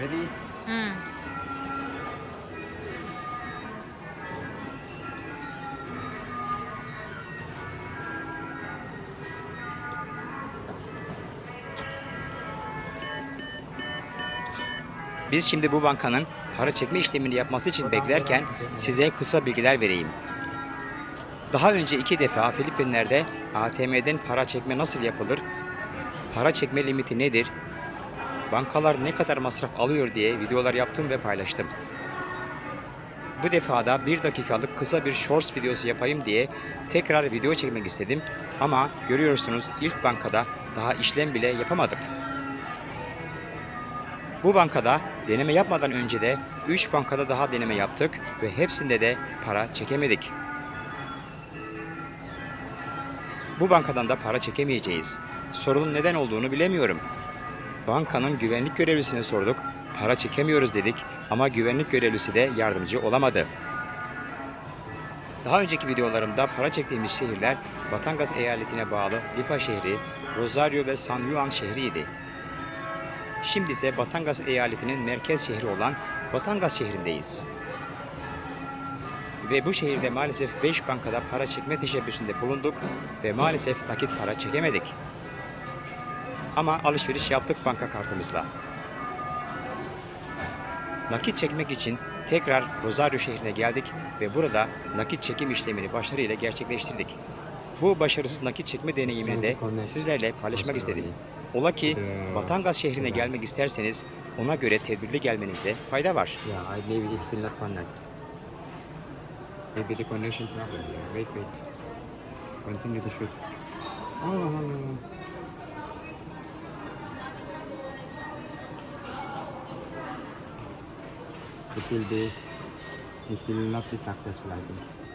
Ready? Hmm. Biz şimdi bu bankanın para çekme işlemini yapması için beklerken size kısa bilgiler vereyim. Daha önce iki defa Filipinler'de ATM'den para çekme nasıl yapılır, para çekme limiti nedir, bankalar ne kadar masraf alıyor diye videolar yaptım ve paylaştım. Bu defada bir dakikalık kısa bir shorts videosu yapayım diye tekrar video çekmek istedim ama görüyorsunuz ilk bankada daha işlem bile yapamadık. Bu bankada deneme yapmadan önce de 3 bankada daha deneme yaptık ve hepsinde de para çekemedik. Bu bankadan da para çekemeyeceğiz. Sorunun neden olduğunu bilemiyorum. Bankanın güvenlik görevlisine sorduk, para çekemiyoruz dedik ama güvenlik görevlisi de yardımcı olamadı. Daha önceki videolarımda para çektiğimiz şehirler Batangas eyaletine bağlı Lipa şehri, Rosario ve San Juan şehriydi. Şimdi ise Batangas eyaletinin merkez şehri olan Batangas şehrindeyiz. Ve bu şehirde maalesef 5 bankada para çekme teşebbüsünde bulunduk ve maalesef nakit para çekemedik. Ama alışveriş yaptık banka kartımızla. Nakit çekmek için tekrar Rosario şehrine geldik ve burada nakit çekim işlemini başarıyla gerçekleştirdik. Bu başarısız nakit çekme deneyimini de sizlerle paylaşmak istedim. Ola ki Batangas şehrine gelmek isterseniz ona göre tedbirli gelmenizde fayda var. Yeah, I It will be. It will not be successful. I think.